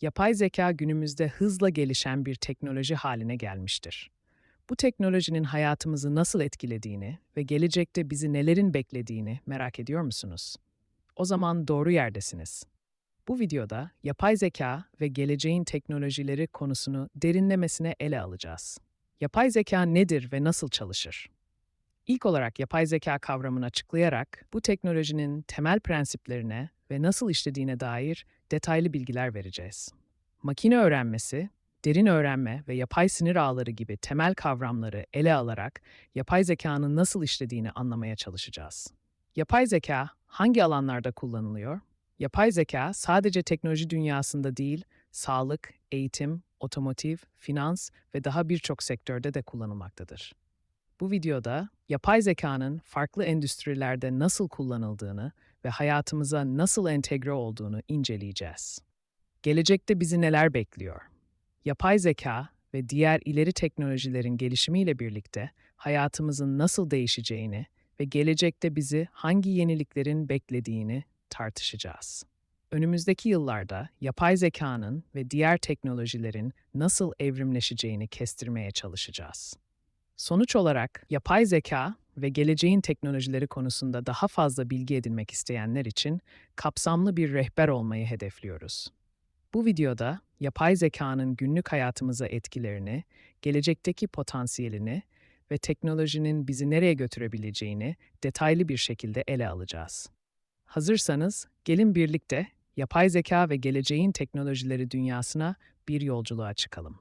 Yapay zeka günümüzde hızla gelişen bir teknoloji haline gelmiştir. Bu teknolojinin hayatımızı nasıl etkilediğini ve gelecekte bizi nelerin beklediğini merak ediyor musunuz? O zaman doğru yerdesiniz. Bu videoda yapay zeka ve geleceğin teknolojileri konusunu derinlemesine ele alacağız. Yapay zeka nedir ve nasıl çalışır? İlk olarak yapay zeka kavramını açıklayarak bu teknolojinin temel prensiplerine ve nasıl işlediğine dair detaylı bilgiler vereceğiz. Makine öğrenmesi, derin öğrenme ve yapay sinir ağları gibi temel kavramları ele alarak yapay zekanın nasıl işlediğini anlamaya çalışacağız. Yapay zeka hangi alanlarda kullanılıyor? Yapay zeka sadece teknoloji dünyasında değil, sağlık, eğitim, otomotiv, finans ve daha birçok sektörde de kullanılmaktadır. Bu videoda yapay zekanın farklı endüstrilerde nasıl kullanıldığını ve hayatımıza nasıl entegre olduğunu inceleyeceğiz. Gelecekte bizi neler bekliyor? Yapay zeka ve diğer ileri teknolojilerin gelişimiyle birlikte hayatımızın nasıl değişeceğini ve gelecekte bizi hangi yeniliklerin beklediğini tartışacağız. Önümüzdeki yıllarda yapay zekanın ve diğer teknolojilerin nasıl evrimleşeceğini kestirmeye çalışacağız. Sonuç olarak yapay zeka ve geleceğin teknolojileri konusunda daha fazla bilgi edinmek isteyenler için kapsamlı bir rehber olmayı hedefliyoruz. Bu videoda yapay zekanın günlük hayatımıza etkilerini, gelecekteki potansiyelini ve teknolojinin bizi nereye götürebileceğini detaylı bir şekilde ele alacağız. Hazırsanız gelin birlikte yapay zeka ve geleceğin teknolojileri dünyasına bir yolculuğa çıkalım.